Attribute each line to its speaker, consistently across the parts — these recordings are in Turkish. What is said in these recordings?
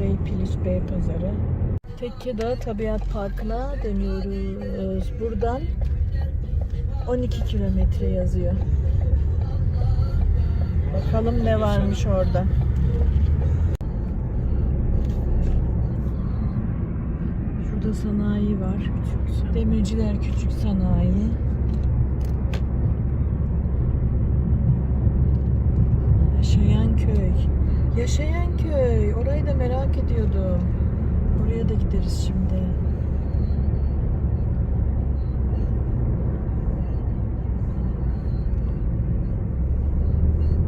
Speaker 1: Bey Piliç Bey Pazarı. Tekkedağ Tabiat Parkı'na dönüyoruz. Buradan 12 kilometre yazıyor. Bakalım ne varmış orada. Şurada sanayi var. Demirciler Küçük Sanayi. Yaşayan köy. Yaşayan köy. Orayı da merak ediyordum. Oraya da gideriz şimdi.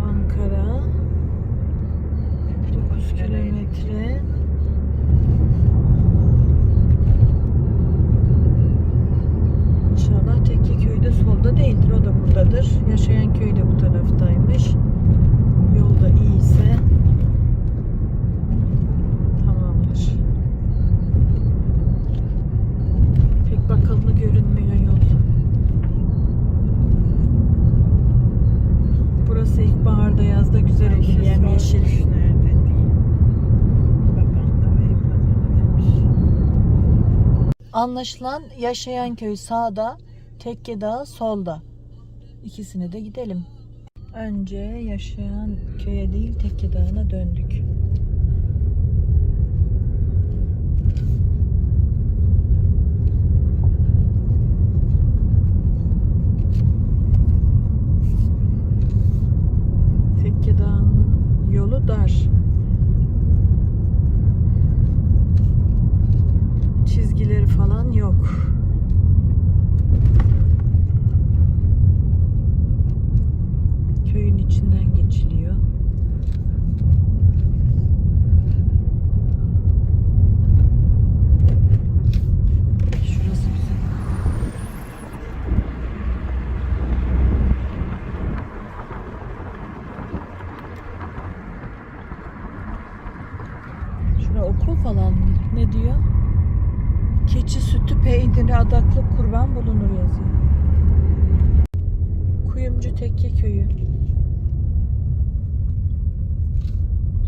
Speaker 1: Ankara. 9 kilometre. İnşallah Tekke köyü de solda değildir. O da buradadır. Yaşayan köy de bu taraftaymış. Yol da iyiyse tamamdır. Pek bakalımı görünmüyor yol. Burası ilkbaharda yazda güzel olur yemyeşil.
Speaker 2: Nerede diye. Babam da bey pazarı demiş.
Speaker 1: Anlaşılan yaşayan köy sağda, Tekke solda. İkisine de gidelim. Önce yaşayan köye değil Tekke Dağı'na döndük. Tekke Dağı'nın yolu dar. Çizgileri falan yok. Köyün içinden geçiliyor. Şurası güzel. Şura okul falan mı? Ne diyor? Keçi sütü, peyniri, adaklı kurban bulunur yazıyor. Kuyumcu Tekke Köyü.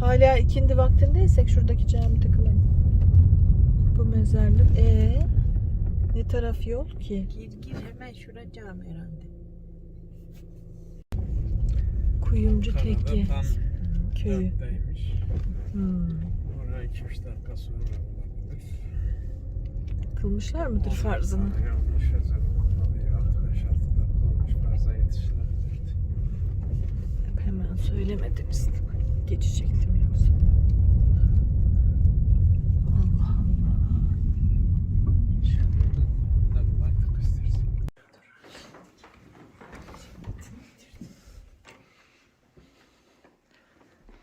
Speaker 1: Hala ikindi vaktindeysek şuradaki cami tıkılalım. Bu mezarlık. Ee, ne taraf yol ki?
Speaker 2: Gir gir hemen şura cami herhalde.
Speaker 1: Kuyumcu Tekke Köyü. Hmm.
Speaker 3: Oraya 2-3 dakika sonra olabilir.
Speaker 1: Kılmışlar mıdır farzını?
Speaker 3: Yanlış yazarım. Ya 5-6 dakika olmuş farza yetişilebilirdi.
Speaker 1: Hemen söylemediniz. Geçecektim yoksa.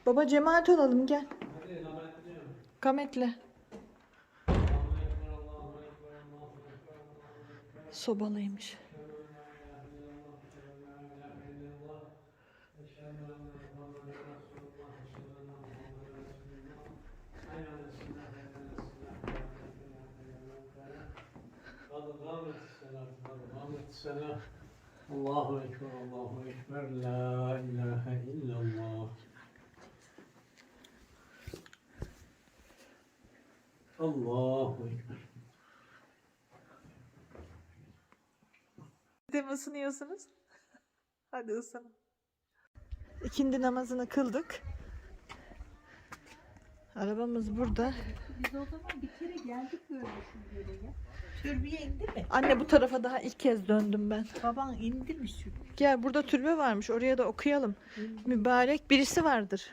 Speaker 1: Baba cemaat olalım gel. Kametle. Sobalıymış.
Speaker 3: Allahu Ekber, Allahu Ekber, La ilahe illallah. Allahu Ekber.
Speaker 1: De mi ısınıyorsunuz? Hadi ısın. İkindi namazını kıldık. Arabamız burada.
Speaker 4: Biz o zaman bir kere geldik böyle yere ya.
Speaker 2: Türbiye indi mi?
Speaker 1: Anne bu tarafa daha ilk kez döndüm ben.
Speaker 2: Baban indi mi şu?
Speaker 1: Gel burada türbe varmış. Oraya da okuyalım. Mübarek birisi vardır.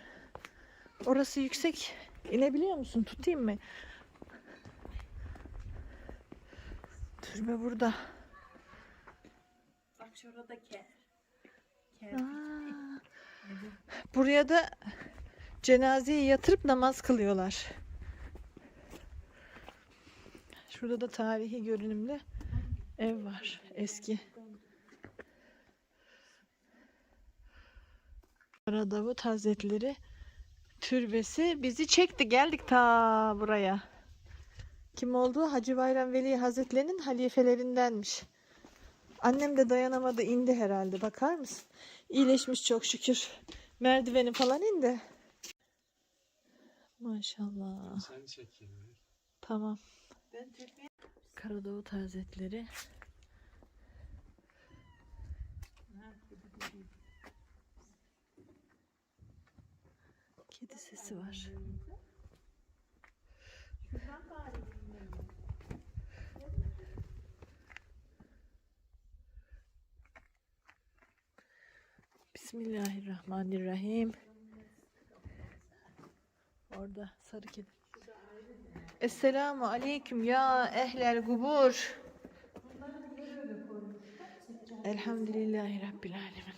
Speaker 1: Orası yüksek. İnebiliyor musun? Tutayım mı? Türbe burada.
Speaker 2: Bak şurada ker. Ker.
Speaker 1: Aa, buraya da cenazeyi yatırıp namaz kılıyorlar. Şurada da tarihi görünümlü ev var. Eski. Kara Davut Hazretleri türbesi bizi çekti. Geldik ta buraya. Kim olduğu Hacı Bayram Veli Hazretleri'nin halifelerindenmiş. Annem de dayanamadı indi herhalde. Bakar mısın? İyileşmiş çok şükür. Merdiveni falan indi. Maşallah.
Speaker 3: Sen çekeyim.
Speaker 1: Tamam.
Speaker 2: Ben çekeyim.
Speaker 1: Karadavut Hazretleri. Kedi sesi var. Bismillahirrahmanirrahim. Orada sarı kedi. Esselamu aleyküm ya ehlel gubur. Elhamdülillahi Rabbil alemin.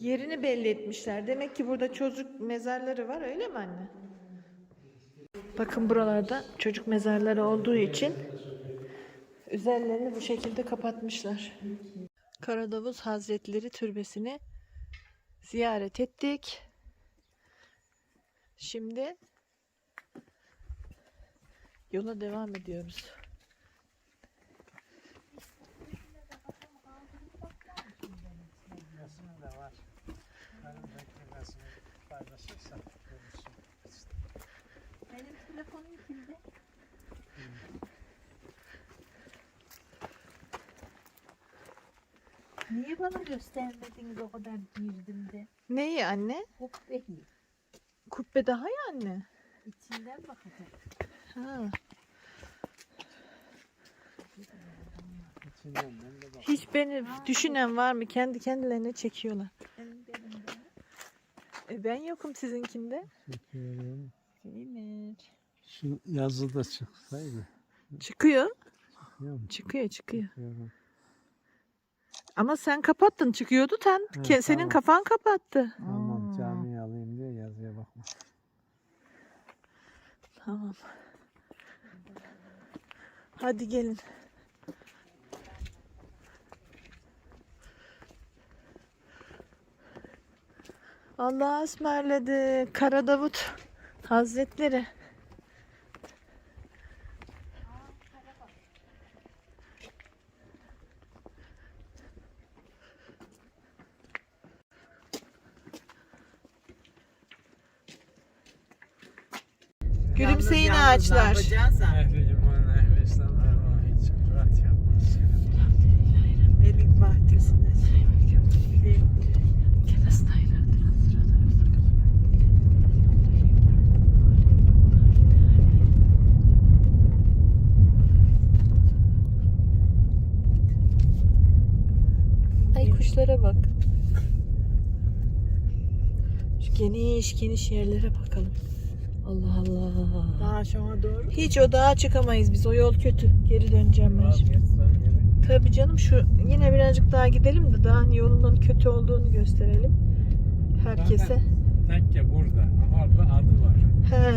Speaker 1: Yerini belli etmişler. Demek ki burada çocuk mezarları var öyle mi anne? Bakın buralarda çocuk mezarları olduğu için üzerlerini bu şekilde kapatmışlar. Karadavuz Hazretleri Türbesi'ni ziyaret ettik. Şimdi yola devam ediyoruz.
Speaker 3: Benim
Speaker 4: telefonum Niye bana göstermediniz o kadar girdim de?
Speaker 1: Neyi anne?
Speaker 4: Kubbeyi.
Speaker 1: Kubbe daha ya anne.
Speaker 4: İçinden bakacağım.
Speaker 1: Ha.
Speaker 3: İçinden ben de bak.
Speaker 1: Hiç beni düşünen var mı? Kendi kendilerine çekiyorlar. E ben yokum sizinkinde.
Speaker 3: Çekiyorum.
Speaker 1: Zeynep.
Speaker 3: Şu yazı da çıksaydı.
Speaker 1: Çıkıyor.
Speaker 3: Çıkıyor?
Speaker 1: Çıkıyor çıkıyor. Ama sen kapattın çıkıyordu sen.
Speaker 3: Ha,
Speaker 1: Ke- Senin
Speaker 3: tamam.
Speaker 1: kafan kapattı.
Speaker 3: Tamam camiye alayım diye yazıya bakma.
Speaker 1: Tamam. Hadi gelin. Allah'a ısmarladık. Kara Davut Hazretleri.
Speaker 2: Yalnız ne
Speaker 1: ağaçlar.
Speaker 2: yapacağız ha?
Speaker 3: Ehli iman, ehli İslam, ervah için Fatiha.
Speaker 2: Elin bahçesine.
Speaker 1: Ay kuşlara bak. Şu geniş geniş yerlere bakalım. Allah Allah.
Speaker 2: Daha şuna doğru.
Speaker 1: Hiç o dağa çıkamayız biz. O yol kötü. Geri döneceğim ben şimdi. Tabii canım şu yine birazcık daha gidelim de dağın yolunun kötü olduğunu gösterelim. Herkese.
Speaker 3: Tekke burada. Orada adı var.
Speaker 1: He.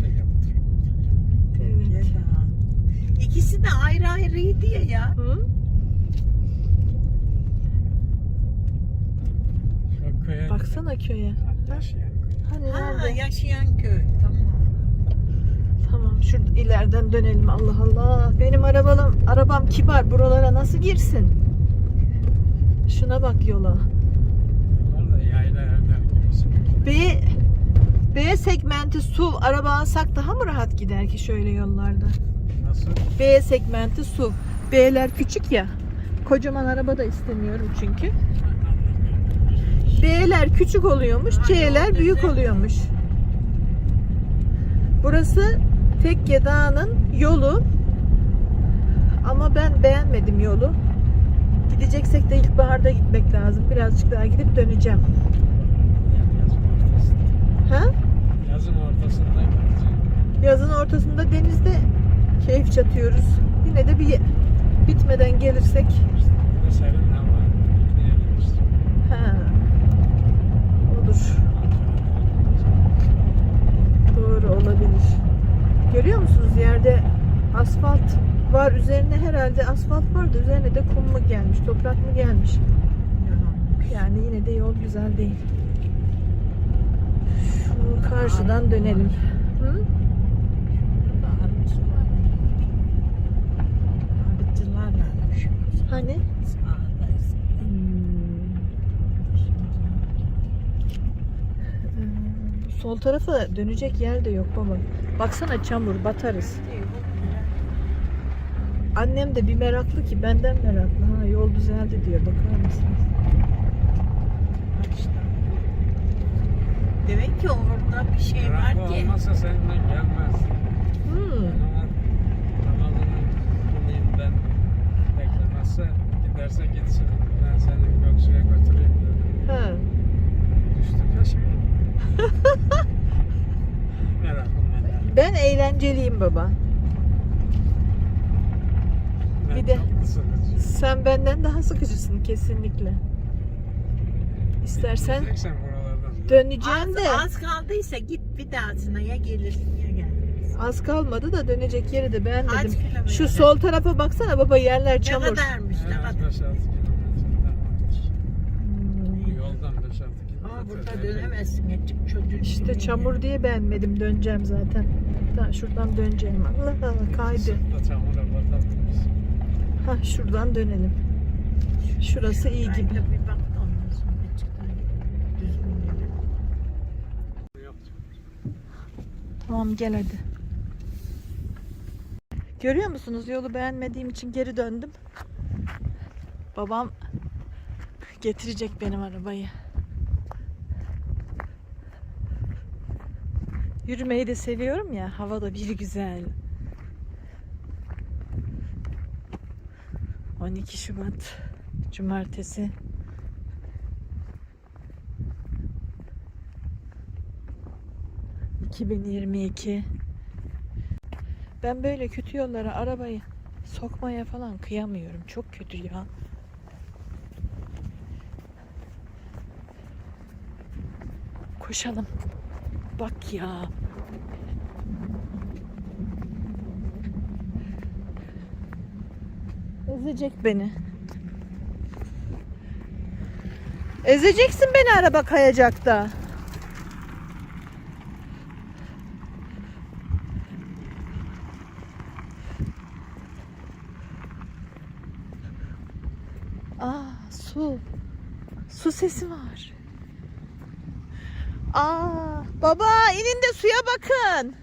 Speaker 3: Şey.
Speaker 1: Evet.
Speaker 2: İkisi de ayrı ayrıydı ya ya.
Speaker 1: Hı?
Speaker 3: Köye
Speaker 1: Baksana köye.
Speaker 3: Köy.
Speaker 1: Hani
Speaker 2: Ha
Speaker 1: nerede?
Speaker 2: yaşayan köy. Tamam.
Speaker 1: Tamam şurada ileriden dönelim. Allah Allah. Benim arabam arabam kibar. Buralara nasıl girsin? Şuna bak yola.
Speaker 3: Bunlar da yayla.
Speaker 1: B B segmenti SUV araba alsak daha mı rahat gider ki şöyle yollarda?
Speaker 3: Nasıl?
Speaker 1: B segmenti SUV. B'ler küçük ya. Kocaman araba da istemiyorum çünkü. B'ler küçük oluyormuş, C'ler büyük oluyormuş. Burası Tekke Dağı'nın yolu. Ama ben beğenmedim yolu. Gideceksek de ilkbaharda gitmek lazım. Birazcık daha gidip döneceğim. Ha?
Speaker 3: Yazın ortasında gideceğim.
Speaker 1: Yazın ortasında denizde keyif çatıyoruz. Yine de bir bitmeden gelirsek ha, olur. Doğru olabilir. Görüyor musunuz yerde asfalt var üzerine herhalde asfalt var da üzerine de kum mu gelmiş, toprak mı gelmiş? Yani yine de yol güzel değil. Şu karşıdan dönelim. Hı? Hani? Sol tarafa dönecek yer de yok baba. Baksana çamur batarız. Annem de bir meraklı ki benden meraklı. Ha yol düzeldi diyor bakar mısınız?
Speaker 2: Demek ki orada bir şey var ki.
Speaker 3: olmazsa seninle gelmez.
Speaker 1: Hmm.
Speaker 3: Ama tamamının ben beklemezse giderse gitsin. Ben seni Göksu'ya götüreyim dedim.
Speaker 1: Ha.
Speaker 3: Meraklı meraklı.
Speaker 1: Ben eğlenceliyim baba.
Speaker 3: Ben
Speaker 1: Bir de-
Speaker 3: sıkıcı.
Speaker 1: Sen benden daha sıkıcısın kesinlikle. İstersen döneceğim
Speaker 2: Az,
Speaker 1: de
Speaker 2: az kaldıysa git bir dahasına ya gelirsin ya gelmezsin.
Speaker 1: az kalmadı da dönecek yeri de beğenmedim. Şu sol tarafa baksana baba yerler
Speaker 2: Ne
Speaker 1: çamur.
Speaker 2: kadarmış ne
Speaker 3: En az
Speaker 2: kadar.
Speaker 3: 5-6 kilometre vardır.
Speaker 1: Hmm.
Speaker 3: Bu yoldan 5-6
Speaker 2: dönemezsin çık çocuğun.
Speaker 1: İşte çamur diye beğenmedim. Döneceğim zaten. Da şuradan döneceğim. Allah Allah kaydı. Ha şuradan dönelim. Şurası iyi gibi. Tamam gel hadi. Görüyor musunuz? Yolu beğenmediğim için geri döndüm. Babam getirecek benim arabayı. Yürümeyi de seviyorum ya. Hava da bir güzel. 12 Şubat Cumartesi. ...2022... Ben böyle kötü yollara arabayı sokmaya falan kıyamıyorum. Çok kötü ya. Koşalım. Bak ya. Ezecek beni. Ezeceksin beni araba kayacakta. Aa su. Su sesi var. Aa baba inin de suya bakın.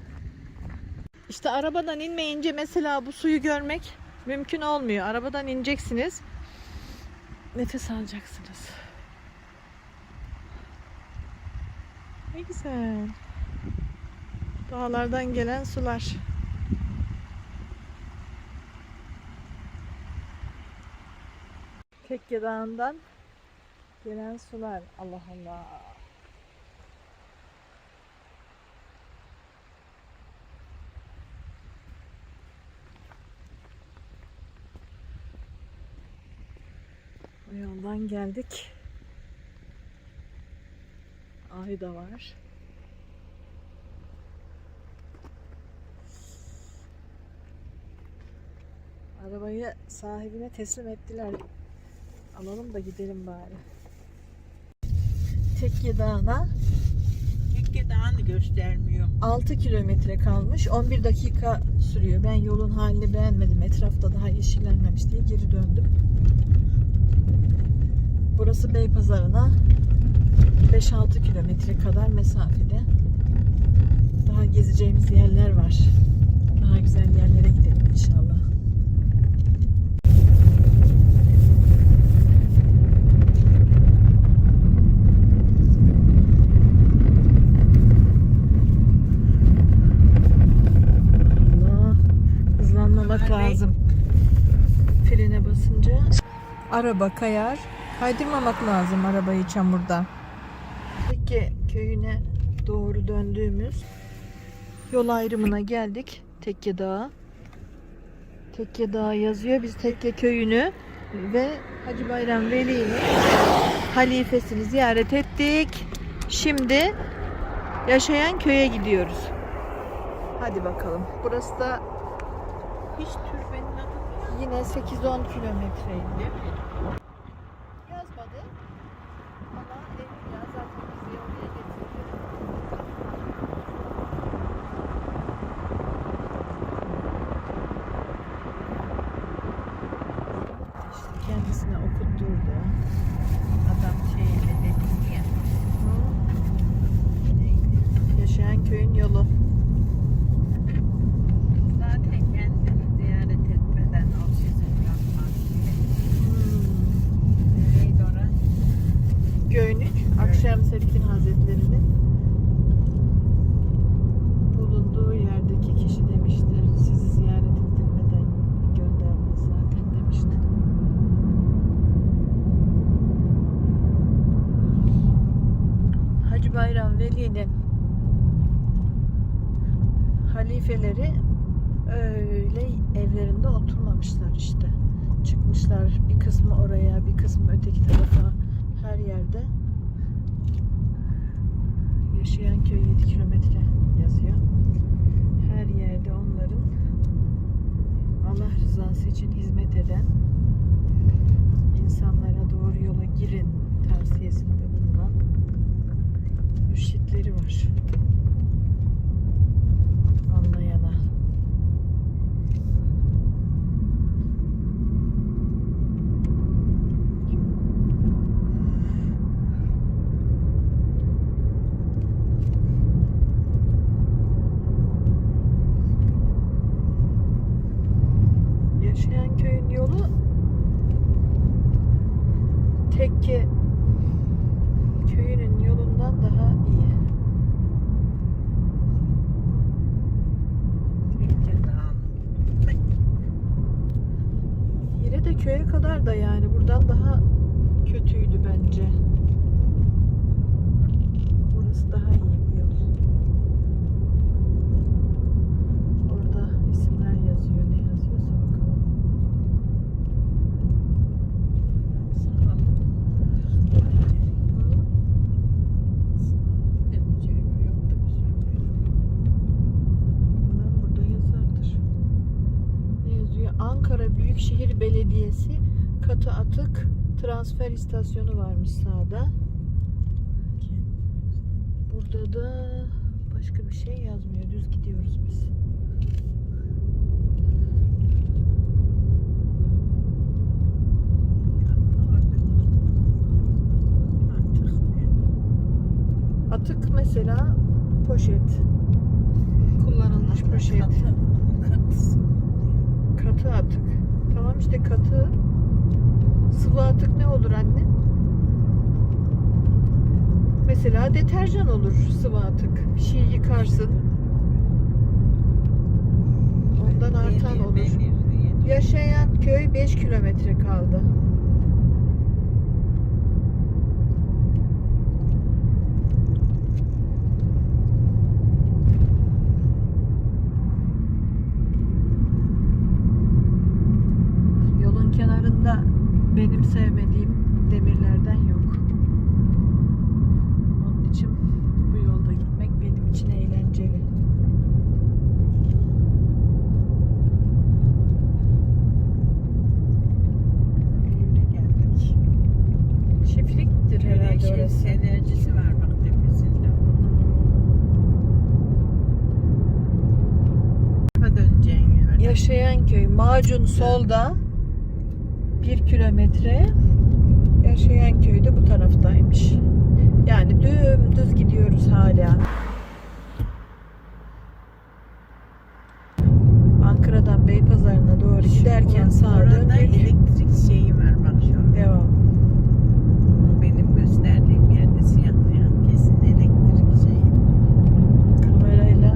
Speaker 1: İşte arabadan inmeyince mesela bu suyu görmek mümkün olmuyor. Arabadan ineceksiniz. Nefes alacaksınız. Ne güzel. Dağlardan gelen sular. Tekke Dağı'ndan gelen sular. Allah Allah. O yoldan geldik. Ayda var. Arabayı sahibine teslim ettiler. Alalım da gidelim bari. Tekke Dağı'na
Speaker 2: Tekke dağını göstermiyor.
Speaker 1: 6 kilometre kalmış. 11 dakika sürüyor. Ben yolun halini beğenmedim. Etrafta daha yeşillenmemiş diye geri döndüm. Burası Beypazarı'na 5-6 kilometre kadar mesafede. Daha gezeceğimiz yerler var. Daha güzel yerlere gidelim inşallah. Basınca araba kayar. Kaydırmamak lazım arabayı çamurda. Tekke köyüne doğru döndüğümüz yol ayrımına geldik. Tekke Dağı. Tekke Dağı yazıyor. Biz Tekke köyünü ve Hacı Bayram Veli'nin halifesini ziyaret ettik. Şimdi yaşayan köye gidiyoruz. Hadi bakalım. Burası da
Speaker 2: Hiç türbenin adı
Speaker 1: yine 8-10 kilometreydi.
Speaker 2: değil mi?
Speaker 1: Yazmadı. Ama Evliya zaten bizi oraya getirdi. İşte kendisine okutturdu.
Speaker 2: Adam şeyle dedi ya.
Speaker 1: Hı. Yaşayan köyün yolu.
Speaker 2: Zaten kendini ziyaret etmeden o sizin yapmaz.
Speaker 1: Hmm.
Speaker 2: Neydi orası?
Speaker 1: Göynük Akşemseddin Hazretleri'nin bulunduğu yerdeki kişi demiştir. Sizi ziyaret ettirmeden göndermez zaten demişti. Hacı Bayram Veli'nin halifeleri öyle evlerinde oturmamışlar işte. Çıkmışlar bir kısmı oraya bir kısmı öteki tarafa her yerde. Yaşayan köy 7 kilometre yazıyor. Her yerde onların Allah rızası için hizmet eden insanlara doğru yola girin tavsiyesinde bulunan mürşitleri var. Anlayana. Yaşayan köyün yolu tekke köyünün yolundan daha iyi.
Speaker 2: Ülke dağıldı.
Speaker 1: Yine de köye kadar da yani buradan daha kötüydü bence. Burası daha iyi bu yol. Orada isimler yazıyor. Ne yazıyorsa bakalım.
Speaker 2: Sağ olun. Döneceğim yoktu bir sürü.
Speaker 1: Bilmem burada yazardır. Ne yazıyor? Ankara Büyükşehir Belediyesi Katı Atık Transfer istasyonu varmış sağda. Burada da başka bir şey yazmıyor. Düz gidiyoruz biz. Atık mesela poşet. Kullanılmış poşet. Katı atık. Tamam işte katı. Sıvı atık ne olur anne? Mesela deterjan olur sıvı atık. Bir şeyi yıkarsın. Ondan artan olur. Yaşayan köy 5 kilometre kaldı. Yolun kenarında benim sevmediğim demirlerden yok. Onun için bu yolda gitmek benim için eğlenceli.
Speaker 2: Bir yere geldik.
Speaker 1: Çiftliktir herhalde
Speaker 2: Güneş
Speaker 1: orası.
Speaker 2: enerjisi var bak tepesinde. Tarafa döneceksin yani.
Speaker 1: Yaşayan köy. Macun solda. Bir kilometre. Yaşayan köy de bu taraftaymış. Yani dümdüz gidiyoruz hala. Ankara'dan Beypazarı'na doğru giderken sağa
Speaker 2: Orada
Speaker 1: döndük.
Speaker 2: elektrik şeyi var bak şu an.
Speaker 1: Devam.
Speaker 2: O benim gösterdiğim yerde siyah siyah kesin elektrik şeyi.
Speaker 1: Kamerayla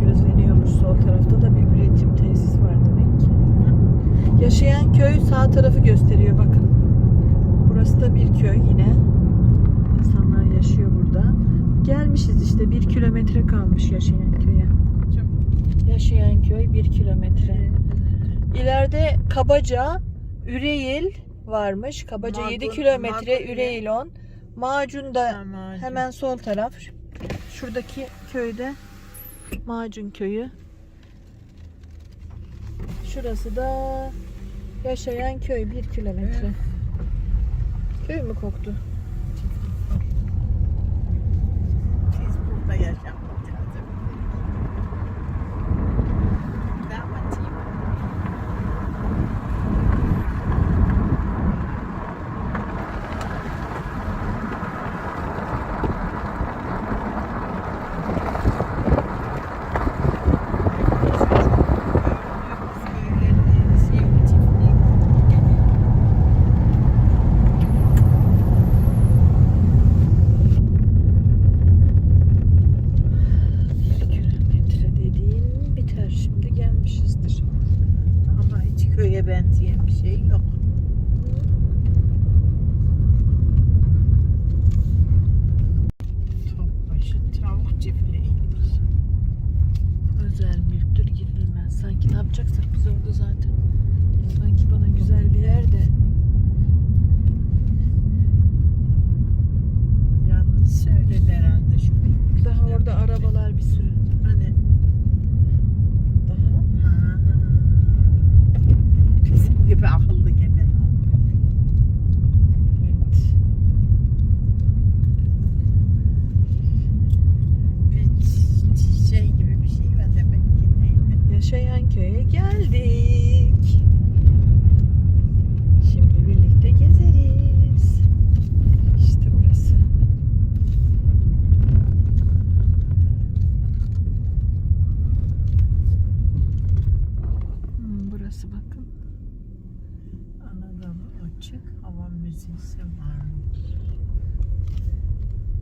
Speaker 1: gözleniyormuş sol tarafta da bir üretim tesisi var demek ki. Yaşayan köy sağ tarafı gösteriyor bakın. Burası da bir köy yine. İnsanlar yaşıyor burada. Gelmişiz işte bir kilometre kalmış yaşayan köye. Yaşayan köy bir kilometre. İleride Kabaca, Üreyil varmış. Kabaca
Speaker 2: Magun-
Speaker 1: 7 kilometre, Üreyil 10. Macun da
Speaker 2: Tamam.
Speaker 1: Hemen sol taraf. Şuradaki köyde Macun köyü. Şurası da yaşayan köy bir kilometre. Köy mü koktu?
Speaker 2: Biz burada yaşamayacağız. Damatçıyım. köye benzeyen bir şey yok. Topbaşı tavuk çiftliğiymiş.
Speaker 1: Özel mülktür girilmez. Sanki ne yapacaksak biz orada zaten. Sanki bana güzel bir yer de.
Speaker 2: Yanlış söyledi herhalde şu bir.
Speaker 1: Daha orada arabalar bir sürü.
Speaker 2: Hani
Speaker 1: Daha.
Speaker 2: ha. Bizim gibi akıllı gelen oldu.
Speaker 1: Evet.
Speaker 2: Bir şey gibi bir şey var demek ki neydi?
Speaker 1: Yaşayan köye geldik. Şimdi birlikte gezeriz. İşte burası. Hmm, burası bakın.
Speaker 2: Anadolu açık hava müzesi varmış.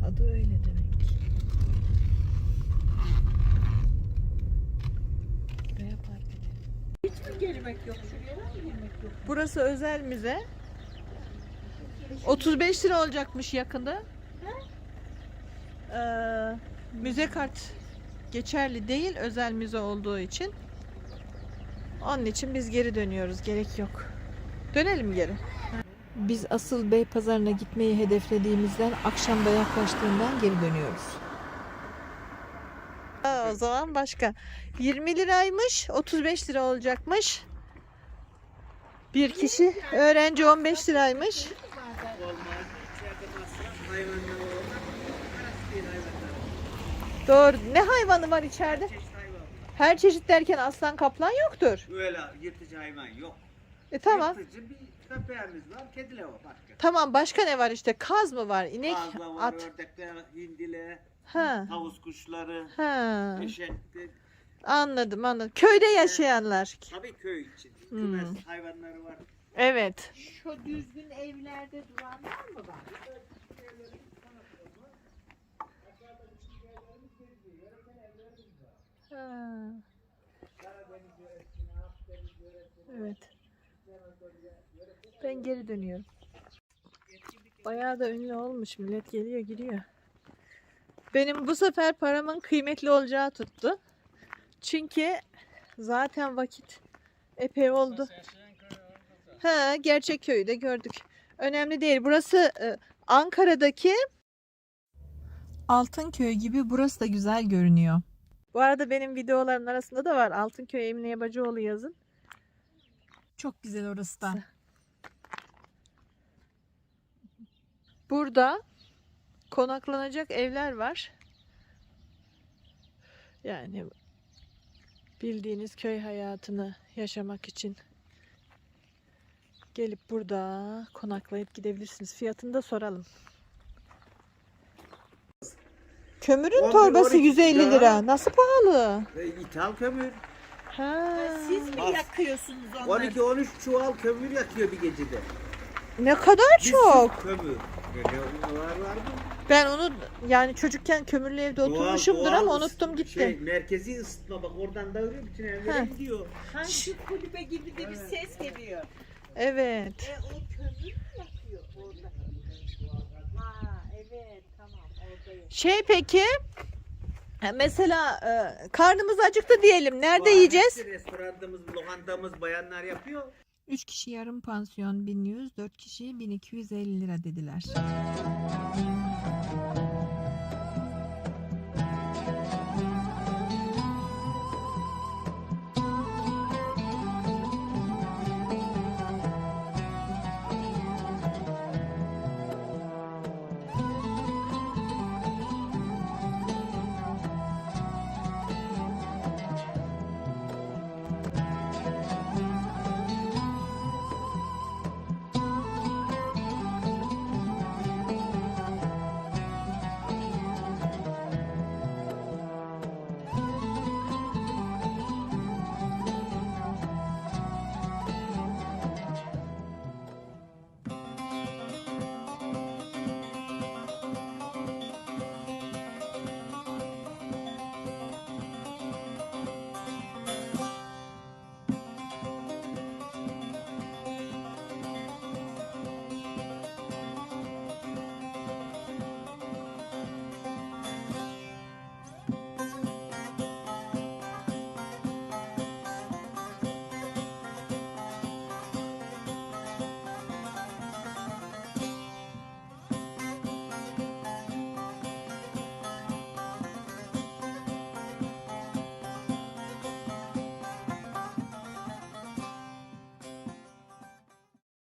Speaker 1: Adı öyle demek. Buraya park edelim.
Speaker 2: Hiçbir gelmek yok şuraya mı yemek yok?
Speaker 1: Burası özel müze. 35 lira olacakmış yakında. Ee, müze kart geçerli değil özel müze olduğu için. Onun için biz geri dönüyoruz. Gerek yok. Dönelim geri. Biz asıl Bey Pazarına gitmeyi hedeflediğimizden akşam da yaklaştığından geri dönüyoruz. Aa, o zaman başka. 20 liraymış, 35 lira olacakmış. Bir kişi öğrenci 15 liraymış. Doğru. Ne hayvanı var içeride? Her çeşit derken aslan kaplan yoktur.
Speaker 5: Öyle yırtıcı hayvan yok.
Speaker 1: E tamam.
Speaker 5: Yırtıcı bir köpeğimiz var, kediler var başka.
Speaker 1: Tamam başka ne var işte? Kaz mı var? İnek,
Speaker 5: Fazla var,
Speaker 1: at.
Speaker 5: ördekler, hindiler,
Speaker 1: Ha.
Speaker 5: tavus kuşları,
Speaker 1: Ha.
Speaker 5: eşekler.
Speaker 1: Anladım anladım. Köyde yaşayanlar.
Speaker 5: Tabii köy için.
Speaker 1: Hmm.
Speaker 5: Hayvanları var.
Speaker 1: Evet.
Speaker 2: Şu düzgün evlerde duranlar mı var?
Speaker 1: Ha. Evet. Ben geri dönüyorum. Bayağı da ünlü olmuş. Millet geliyor gidiyor. Benim bu sefer paramın kıymetli olacağı tuttu. Çünkü zaten vakit epey oldu. Ha, gerçek köyü de gördük. Önemli değil. Burası e, Ankara'daki Altınköy gibi burası da güzel görünüyor. Bu arada benim videoların arasında da var. Altınköy Emine Bacıoğlu yazın. Çok güzel orası da. Burada konaklanacak evler var. Yani bildiğiniz köy hayatını yaşamak için gelip burada konaklayıp gidebilirsiniz. Fiyatını da soralım. Kömürün
Speaker 5: 11,
Speaker 1: torbası
Speaker 5: 12
Speaker 1: 150
Speaker 5: lira.
Speaker 1: lira. Nasıl pahalı?
Speaker 5: E, ithal kömür.
Speaker 1: Ha.
Speaker 2: Siz mi
Speaker 5: Az.
Speaker 2: yakıyorsunuz onları?
Speaker 5: 12-13 çuval kömür yakıyor bir gecede.
Speaker 1: Ne kadar
Speaker 5: Bir
Speaker 1: çok.
Speaker 5: sürü kömür. Böyle var var mı?
Speaker 1: Ben onu yani çocukken kömürlü evde oturmuşumdur
Speaker 5: Doğal-
Speaker 1: ama unuttum gitti.
Speaker 5: Şey, merkezi ısıtma bak oradan dağılıyor bütün evlere
Speaker 1: Ha.
Speaker 5: gidiyor.
Speaker 2: Sanki kulübe gibi de bir ses geliyor.
Speaker 1: Evet.
Speaker 2: E o kömür mü yakıyor orada? Ha evet tamam orada
Speaker 1: Şey peki ha, mesela e, karnımız acıktı diyelim. Nerede
Speaker 5: Var,
Speaker 1: yiyeceğiz?
Speaker 5: Restoranımız, lokantamız bayanlar yapıyor.
Speaker 1: 3 kişi yarım pansiyon 1100, 4 kişi 1250 lira dediler. Thank you.